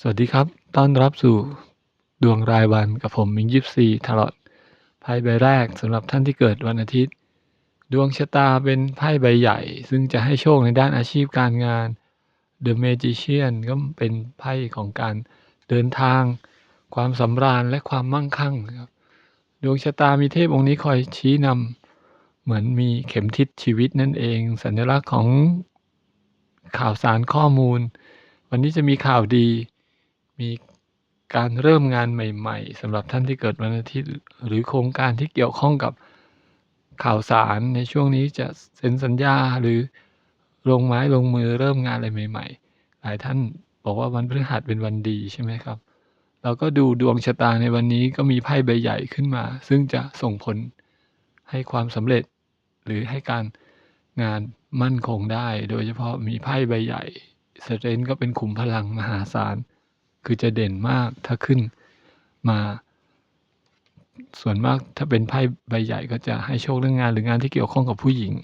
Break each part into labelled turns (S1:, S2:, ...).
S1: สวัสดีครับ ต้อนรับสู่ดวงรายวันกับผมมิงยิปซีทารอตไพ่ใบแรกสำหรับท่านที่เกิดวันอาทิตย์ ดวงชะตาเป็นไพ่ใบใหญ่ ซึ่งจะให้โชคในด้านอาชีพการงาน The Magician ก็เป็นไพ่ของการเดินทาง ความสำราญและความมั่งคั่งครับ ดวงชะตามีเทพองค์นี้คอยชี้นำเหมือนมีเข็มทิศชีวิตนั่นเอง สัญลักษณ์ของข่าวสารข้อมูล วันนี้จะมีข่าวดี มีการเริ่มงานใหม่ๆสำหรับท่านที่เกิดวันอาทิตย์ หรือโครงการที่เกี่ยวข้องกับข่าวสารในช่วงนี้จะเซ็นสัญญาหรือลงไม้ลงมือเริ่มงานอะไรใหม่ ๆ หลายท่านบอกว่าวันพฤหัสเป็นวันดีใช่ไหมครับ เราก็ดูดวงชะตาในวันนี้ก็มีไพ่ใบใหญ่ขึ้นมา ซึ่งจะส่งผลให้ความสำเร็จ หรือให้การงานมั่นคงได้ โดยเฉพาะมีไพ่ใบใหญ่สเตรนก็เป็นขุมพลังมหาศาล คือจะเด่นมากถ้าขึ้นมา ส่วนมากถ้าเป็นไพ่ใบใหญ่ก็จะให้โชคเรื่องงานหรืองานที่เกี่ยวข้องกับผู้หญิง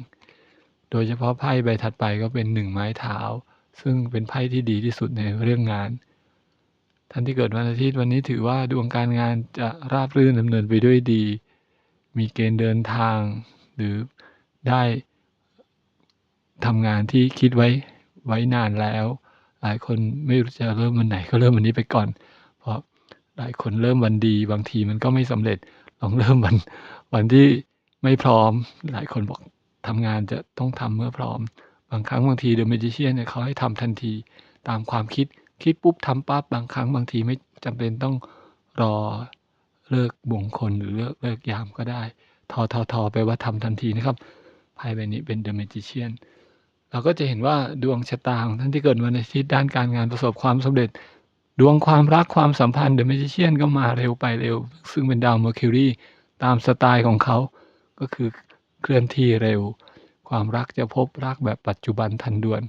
S1: โดยเฉพาะไพ่ใบถัดไปก็เป็นหนึ่งไม้เท้า ซึ่งเป็นไพ่ที่ดีที่สุดในเรื่องงาน ท่านที่เกิดวันอาทิตย์วันนี้ถือว่าดวงการงานจะราบรื่นดำเนินไปด้วยดี มีเกณฑ์เดินทาง หรือได้ทำงานที่คิดไว้ไว้นานแล้ว หลายคนไม่รู้จะเริ่มวันไหนก็เริ่มวันนี้ไปก่อน เพราะหลายคนเริ่มวันดี บางทีมันก็ไม่สำเร็จลองเริ่มวันวันที่ไม่พร้อม หลายคนบอกทำงานจะต้องทำเมื่อพร้อม บางครั้งบางทีเดอะเมจิเชียนเนี่ยเขาให้ทำทันทีตามความคิดคิดปุ๊บทำปั๊บบางครั้งบางทีไม่จำเป็นต้องรอเลิกมงคลหรือเลิกเลิกยามก็ได้ ทอทอทอไปว่าทำทันทีนะครับไพ่ใบนี้เป็นเดอะเมจิเชียน เราก็จะเห็นว่าดวงชะตาของท่านที่เกิดวันอาทิตย์ด้านการงานประสบความสำเร็จ ดวงความรักความสัมพันธ์เดอะเมจิเชียนก็มาเร็วไปเร็ว ซึ่งเป็นดาวเมอร์คิวรีตามสไตล์ของเขาก็คือเคลื่อนที่เร็ว ความรักจะพบรักแบบปัจจุบันทันด่วน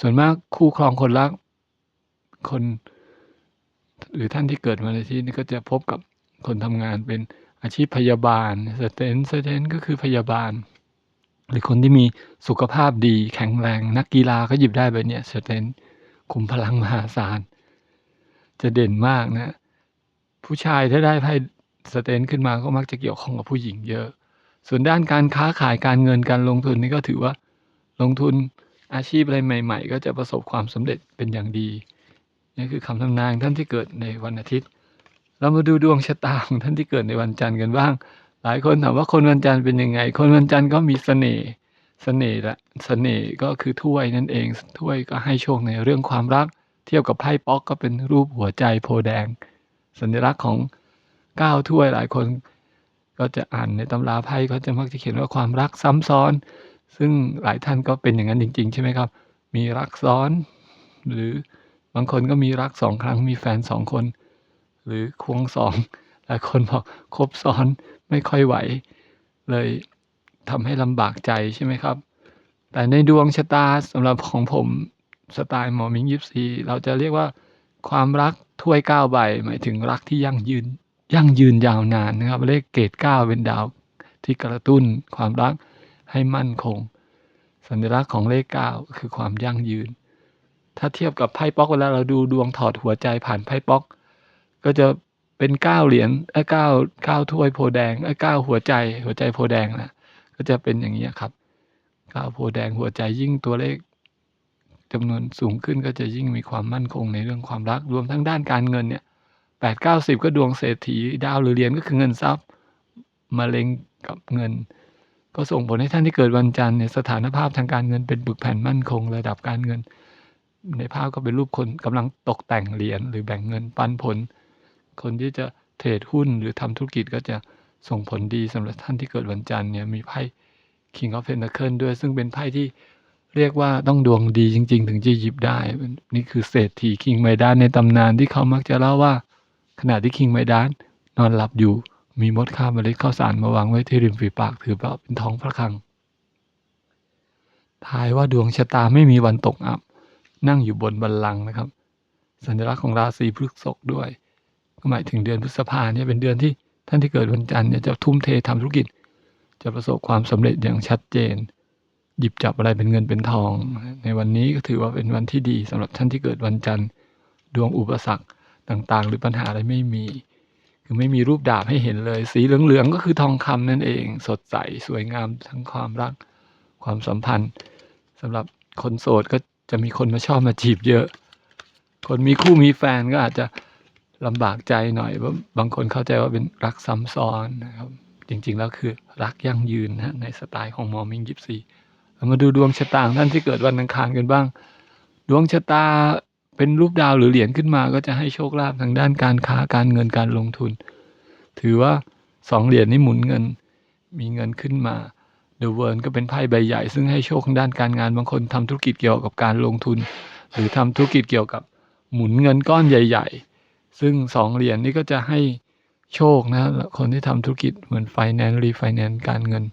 S1: ส่วนมากคู่ครองคนรักคน หรือท่านที่เกิดวันอาทิตย์นี่ก็จะพบกับคนทำงานเป็นอาชีพพยาบาลสเตนสเตนก็คือพยาบาล หรือคนที่มีสุขภาพดีแข็งแรง นักกีฬาก็หยิบได้แบบเนี้ยสเตนคุมพลังมหาศาล จะเด่นมากนะ ผู้ชายถ้าได้ไพ่สเตนขึ้นมาก็มักจะเกี่ยวข้องกับผู้หญิงเยอะ ส่วนด้านการค้าขายการเงินการลงทุนนี่ก็ถือว่าลงทุนอาชีพอะไรใหม่ ๆ ก็จะประสบความสำเร็จเป็นอย่างดีนี่คือคำทำนายท่านที่เกิดในวันอาทิตย์ เรามาดูดวงชะตาของท่านที่เกิดในวันจันทร์กันบ้าง หลายคนถามว่าคนวันจันทร์เป็นยังไง คนวันจันทร์ก็มีเสน่ห์เสน่ห์ละเสน่ห์ก็คือถ้วยนั่นเอง ถ้วยก็ให้โชคในเรื่องความรัก เทียบกับไพ่ป๊อกก็เป็นรูปหัวใจโพแดง สัญลักษณ์ของเก้าถ้วยหลายคน ก็จะอ่านในตำราไพ่ก็จะมักจะเขียนว่าความรักซ้ำซ้อน ซึ่งหลายท่านก็เป็นอย่างนั้นจริง ๆ ใช่ไหมครับ มีรักซ้อน หรือบางคนก็มีรักสองครั้งมีแฟนสองคน หรือควงสอง ลายคนบอกครบซ้อนไม่ค่อยไหว เลยทำให้ลำบากใจใช่ไหมครับ แต่ในดวงชะตาสำหรับของผมสไตล์หมอมิงยิปซีเราจะเรียกว่าความรักถ้วยเก้าใบ หมายถึงรักที่ยั่งยืน ยั่งยืนยาวนานนะครับ เลขเกตเก้าเป็นดาวที่กระตุ้นความรักให้มั่นคง สัญลักษณ์ของเลขเก้าคือความยั่งยืน ถ้าเทียบกับไพ่ป๊อกเวลาเราดูดวงถอดหัวใจผ่านไพ่ป๊อก ก็จะ เป็นเก้าเหรียญไอ้เก้าเก้าถ้วยโพแดงไอ้เก้าหัวใจ หัวใจโพแดงนะก็จะเป็นอย่างนี้ครับเก้าโพแดงหัวใจยิ่งตัวเลขจำนวนสูงขึ้นก็จะยิ่งมีความมั่นคงในเรื่องความรักรวมทั้งด้านการเงินเนี่ยแปดเก้าสิบก็ดวงเศรษฐีดาวหรือเหรียญก็คือเงินทรัพย์มาเล็งกับเงิน ก็ส่งผลให้ท่านที่เกิดวันจันทร์เนี่ยสถานภาพทางการเงินเป็นบึกแผ่นมั่นคงระดับการเงิน ในภาพก็เป็นรูปคนกำลังตกแต่งเหรียญหรือแบ่งเงินปันผล คนที่จะเทรดหุ้นหรือทำธุรกิจก็จะส่งผลดีสำหรับท่านที่เกิดวันจันทร์เนี่ยมีไพ่ King of Pentacle ด้วย ซึ่งเป็นไพ่ที่เรียกว่าต้องดวงดีจริง ๆ ถึงจะหยิบได้ นี่คือเศรษฐีคิงไมดานในตำนานที่เขามักจะเล่าว่า ขณะที่คิงไมดานนอนหลับอยู่มีมดข้ามเมล็ดข้าวสารมาวางไว้ที่ริมฝีปากถือว่าเป็นท้องพระคลังทายว่าดวงชะตาไม่มีวันตกอับ นั่งอยู่บนบัลลังก์นะครับ สัญลักษณ์ของราศีพฤษภด้วย ก็หมายถึงเดือนพฤษภาเนี่ยเป็นเดือนที่ท่านที่เกิดวันจันทร์เนี่ยจะทุ่มเททำธุรกิจ จะประสบความสำเร็จอย่างชัดเจน หยิบจับอะไรเป็นเงินเป็นทอง ในวันนี้ก็ถือว่าเป็นวันที่ดีสำหรับท่านที่เกิดวันจันทร์ ดวงอุปสรรคต่างๆ หรือปัญหาอะไรไม่มี คือไม่มีรูปดาบให้เห็นเลย สีเหลืองๆก็คือทองคำนั่นเอง สดใสสวยงามทั้งความรัก ความสัมพันธ์สำหรับคนโสดก็จะมีคนมาชอบมาจีบเยอะ คนมีคู่มีแฟนก็อาจจะ ลำบากใจหน่อยเพราะบางคนเข้าใจว่าเป็นรักซ้ำซ้อนนะครับ จริงๆแล้วคือรักยั่งยืนนะในสไตล์ของหมอมิงยิปซีเรามาดูดวงชะตาของท่านที่เกิดวันอังคารกันบ้าง ดวงชะตาเป็นรูปดาวหรือเหรียญขึ้นมาก็จะให้โชคลาภทางด้านการค้าการเงินการลงทุน ถือว่าสองเหรียญนี้หมุนเงินมีเงินขึ้นมาเดอะเวิร์ก็เป็นไพ่ใบใหญ่ ซึ่งให้โชคทางด้านการงานบางคนทำธุรกิจเกี่ยวกับการลงทุน หรือทำธุรกิจเกี่ยวกับหมุนเงินก้อนใหญ่ ๆ ซึ่งสองเหรียญนี้ก็จะให้โชคนะคนที่ทำธุรกิจเหมือนไฟแนนซ์รีไฟแนนซ์การเงิน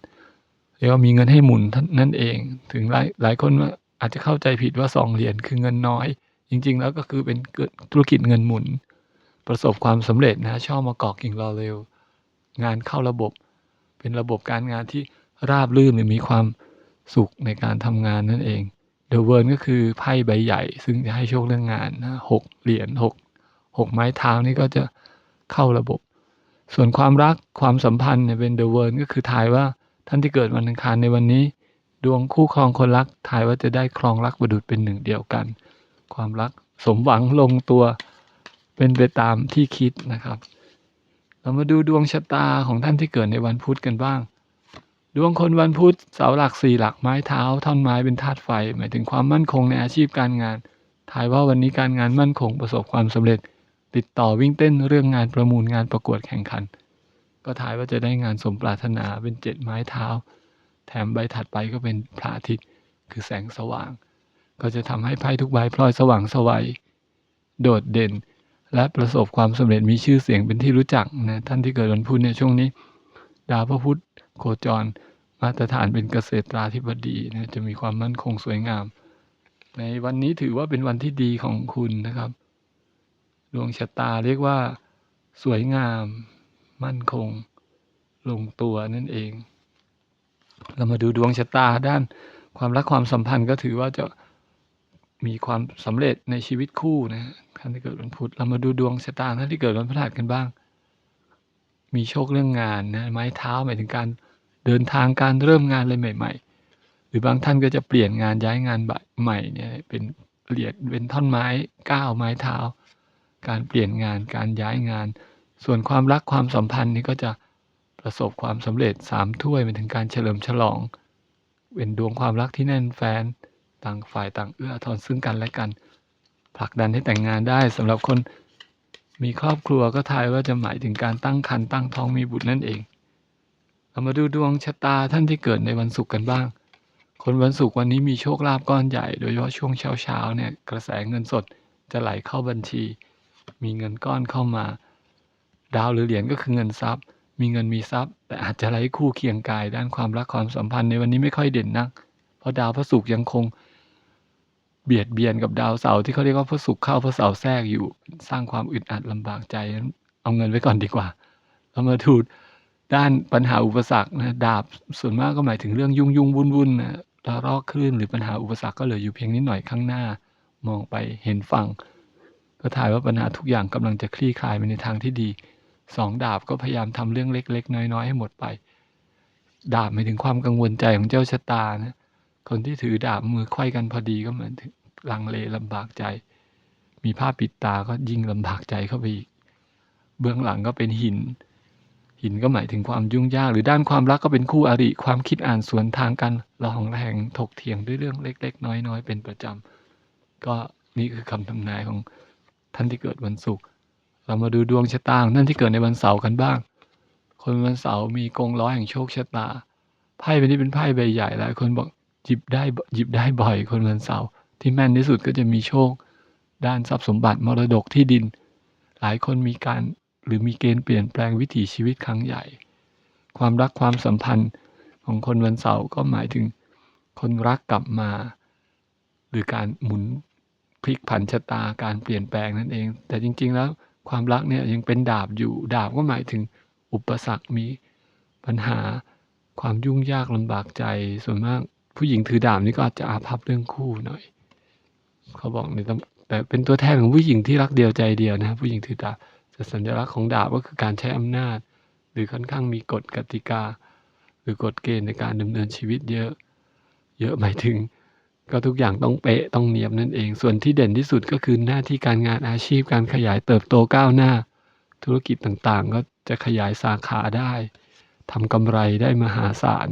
S1: เรียกว่ามีเงินให้หมุนนั่นเอง ถึงหลายหลายคนอาจจะเข้าใจผิดว่าสองเหรียญคือเงินน้อย จริง ๆ แล้วก็คือเป็นธุรกิจเงินหมุน ประสบความสำเร็จนะชอบมากาะกิ่งรอเร็ว งานเข้าระบบ เป็นระบบการงานที่ราบรื่นหรือมีความสุขในการทำงานนั่นเองเดอะเวิร์ก็คือไพ่ใบใหญ่ ซึ่งจะให้โชคเรื่องงานนะหกเหรียญหก หกไม้เท้านี่ก็จะเข้าระบบ ส่วนความรักความสัมพันธ์เนี่ยเป็นเดอะเวิร์ก็คือทายว่าท่านที่เกิดวันอังคารในวันนี้ ดวงคู่ครองคนรักทายว่าจะได้ครองรักประดุจเป็นหนึ่งเดียวกัน ความรักสมหวังลงตัวเป็นไปตามที่คิดนะครับ เรามาดูดวงชะตาของท่านที่เกิดในวันพุธกันบ้าง ดวงคนวันพุธเสาหลักสี่หลักไม้เท้าท่อนไม้เป็นธาตุไฟ หมายถึงความมั่นคงในอาชีพการงานทายว่าวันนี้การงานมั่นคงประสบความสำเร็จ ติดต่อวิ่งเต้นเรื่องงานประมูลงานประกวดแข่งขัน ก็ทายว่าจะได้งานสมปรารถนาเป็นเจ็ดไม้เท้า แถมใบถัดไปก็เป็นพระอาทิตย์คือแสงสว่าง ก็จะทำให้ไพ่ทุกใบพลอยสว่างสวัยโดดเด่น และประสบความสำเร็จมีชื่อเสียงเป็นที่รู้จักนะท่านที่เกิดวันพุธในช่วงนี้ดาวพระพุธโคจร มาตรฐานเป็นเกษตราธิบดีนะจะมีความมั่นคงสวยงาม ในวันนี้ถือว่าเป็นวันที่ดีของคุณนะครับ ดวงชะตาเรียกว่า สวยงาม มั่นคง ลงตัวนั่นเอง เรามาดูดวงชะตาด้านความรักความสัมพันธ์ก็ถือว่าจะมีความสำเร็จในชีวิตคู่นะท่านที่เกิดวันพุธเรามาดูดวงชะตาท่านที่เกิดวันพฤหัสกันบ้าง มีโชคเรื่องงานนะไม้เท้าหมายถึงการเดินทางการเริ่มงานอะไรใหม่ ๆ หรือบางท่านก็จะเปลี่ยนงานย้ายงานใหม่เนี่ยเป็นเหรียญเป็นท่อนไม้ก้าวไม้เท้า การเปลี่ยนงานการย้ายงาน ส่วนความรักความสัมพันธ์นี่ก็จะประสบความสำเร็จสามถ้วยหมายถึงการเฉลิมฉลอง เป็นดวงความรักที่แน่นแฟนต่างฝ่ายต่างเอื้อทอาทรซึ่งกันและกัน ผลักดันให้แต่งงานได้สำหรับคนมีครอบครัวก็ทายว่าจะหมายถึงการตั้งครรภ์ตั้งท้องมีบุตรนั่นเองเรามาดูดวงชะตาท่านที่เกิดในวันศุกร์กันบ้าง คนวันศุกร์วันนี้มีโชคลาภก้อนใหญ่ โดยเฉพาะช่วงเช้าเช้าเนี่ยกระแสเงินสดจะไหลเข้าบัญชี มีเงินก้อนเข้ามา ดาวหรือเหรียญก็คือเงินทรัพย์ มีเงินมีทรัพย์ แต่อาจจะไร้คู่เคียงกาย ด้านความรักความสัมพันธ์ในวันนี้ไม่ค่อยเด่นนัก เพราะดาวพระศุกร์ยังคง เบียดเบียนกับดาวเสาร์ที่เขาเรียกว่าพระศุกร์เข้าพระเสาร์แทรกอยู่ สร้างความอึดอัดลำบากใจเอาเงินไว้ก่อนดีกว่าเรามาดูด้านปัญหาอุปสรรคนะดาบส่วนมากก็หมายถึงเรื่องยุ่งยุ่งวุ่นวุ่นนะระลอกคลื่นหรือปัญหาอุปสรรคก็เหลืออยู่เพียงนิดหน่อยข้างหน้า มองไปเห็นฝั่ง ก็ถ่ายว่าปัญหาทุกอย่างกำลังจะคลี่คลายไปในทางที่ดีสองดาบก็พยายามทำเรื่องเล็ก ๆ น้อย ๆ ให้หมดไป ดาบหมายถึงความกังวลใจของเจ้าชะตานะ คนที่ถือดาบมือไขว้กันพอดีก็เหมือนลังเลลำบากใจ มีผ้าปิดตาก็ยิ่งลำบากใจเข้าไปอีก เบื้องหลังก็เป็นหิน หินก็หมายถึงความยุ่งยาก หรือด้านความรักก็เป็นคู่อริ ความคิดอ่านสวนทางกันระหองระแหงถกเถียงด้วยเรื่องเล็ก ๆ น้อย ๆ เป็นประจำก็นี่คือคำทำนายของ ท่านที่เกิดวันศุกร์เรามาดูดวงชะตาของท่านที่เกิดในวันเสาร์กันบ้าง คนวันเสาร์มีกงล้อแห่งโชคชะตาไพ่ใบนี้เป็นไพ่ใบใหญ่หลายคนบอกหยิบได้หยิบได้บ่อย คนวันเสาร์ที่แม่นที่สุดก็จะมีโชค ด้านทรัพย์สมบัติมรดกที่ดิน หลายคนมีการหรือมีเกณฑ์เปลี่ยนแปลงวิถีชีวิตครั้งใหญ่ ความรักความสัมพันธ์ของคนวันเสาร์ก็หมายถึง คนรักกลับมา หรือการหมุน พลิกผันชะตาการเปลี่ยนแปลงนั่นเอง แต่จริง ๆ แล้วความรักเนี่ยยังเป็นดาบอยู่ ดาบก็หมายถึงอุปสรรคมีปัญหาความยุ่งยากลำบากใจส่วนมากผู้หญิงถือดาบนี่ก็อาจจะอาภัพเรื่องคู่หน่อย เขาบอกในแต่เป็นตัวแทนของผู้หญิงที่รักเดียวใจเดียวนะผู้หญิงถือดาบแต่สัญลักษณ์ของดาบก็คือการใช้อำนาจ หรือค่อนข้างมีกฎกติกา หรือกฎเกณฑ์ในการดำเนินชีวิตเยอะ เยอะหมายถึง ก็ทุกอย่างต้องเป๊ะต้องเนียบนั่นเอง ส่วนที่เด่นที่สุดก็คือหน้าที่การงานอาชีพการขยายเติบโตก้าวหน้า ธุรกิจต่างๆ ก็จะขยายสาขาได้ทำกำไรได้มหาศาล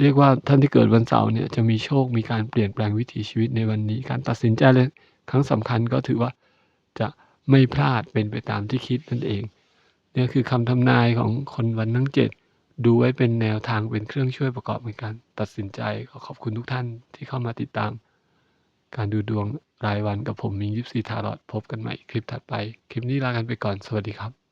S1: เรียกว่าท่านที่เกิดวันเสาร์เนี่ยจะมีโชคมีการเปลี่ยนแปลงวิถีชีวิตในวันนี้ การตัดสินใจเลยครั้งสำคัญก็ถือว่าจะไม่พลาดเป็นไปตามที่คิดนั่นเองเนี่ยคือคำทำนายของคนวันทั้งเจ็ด ดูไว้เป็นแนวทางเป็นเครื่องช่วยประกอบในการตัดสินใจขอขอบคุณทุกท่านที่เข้ามาติดตาม การดูดวงรายวันกับผมมิงยิปซีทารอดพบกันใหม่คลิปถัดไป คลิปนี้ลากันไปก่อนสวัสดีครับ